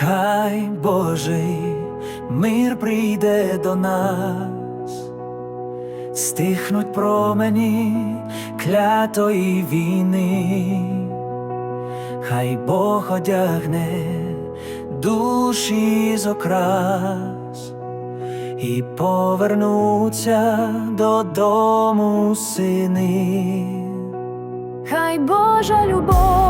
хай Божий мир прийде до нас, стихнуть промені клятої війни, хай Бог одягне душі з окрас і повернуться додому сини. Хай Божа любов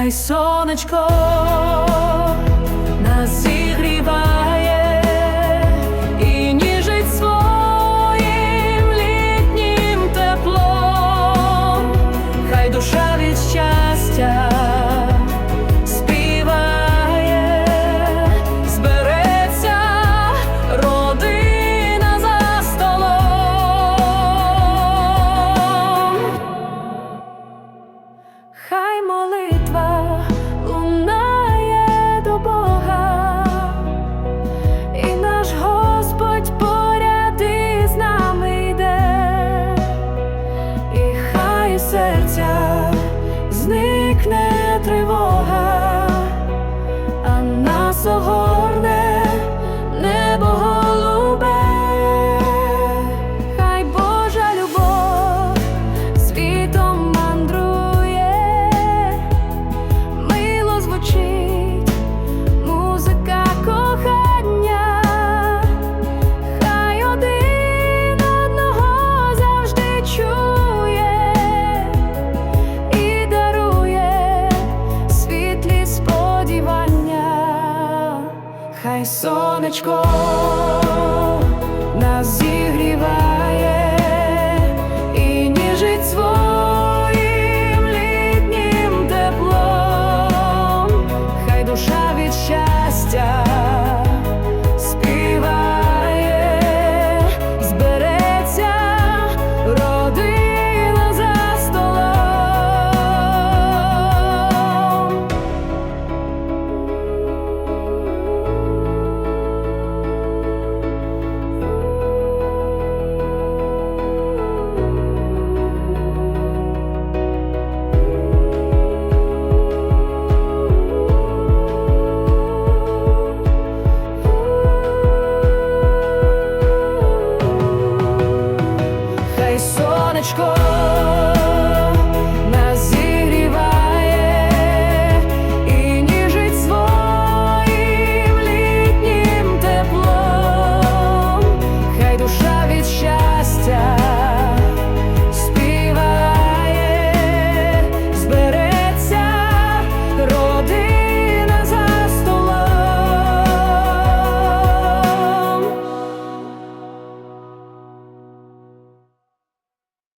Хай сонечко нас зігріває і ніжить своїм літнім теплом, хай душа від щастя співає, збереться родина за столом. Хай молитва зникне тривога, хай сонечко нас зігріває і ніжить своїм літнім теплом, хай душа від щастя сонечко